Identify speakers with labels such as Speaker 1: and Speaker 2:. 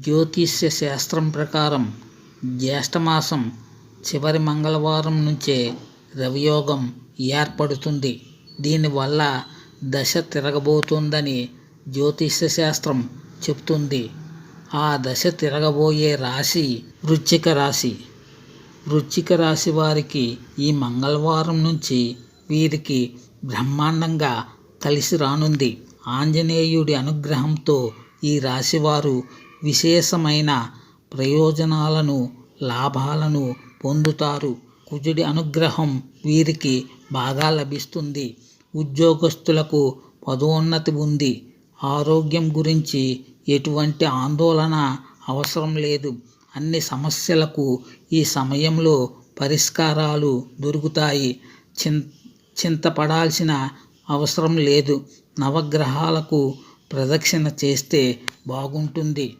Speaker 1: జ్యోతిష్య శాస్త్రం ప్రకారం జ్యేష్ఠమాసం చివరి మంగళవారం నుంచే రవియోగం ఏర్పడుతుంది. దీనివల్ల దశ తిరగబోతుందని జ్యోతిష్య శాస్త్రం చెప్తుంది ఆ దశ తిరగబోయే రాశి వృచ్చిక రాశి. వృచ్చిక రాశి వారికి ఈ మంగళవారం నుంచి వీరికి బ్రహ్మాండంగా కలిసి రానుంది. ఆంజనేయుడి అనుగ్రహంతో ఈ రాశివారు విశేషమైన ప్రయోజనాలను లాభాలను పొందుతారు. కుజుడి అనుగ్రహం వీరికి బాగా లభిస్తుంది. ఉద్యోగస్తులకు పదోన్నతి ఉంది. ఆరోగ్యం గురించి ఎటువంటి ఆందోళన అవసరం లేదు. అన్ని సమస్యలకు ఈ సమయంలో పరిష్కారాలు దొరుకుతాయి. చిం చింతపడాల్సిన అవసరం లేదు. నవగ్రహాలకు ప్రదక్షిణ చేస్తే బాగుంటుంది.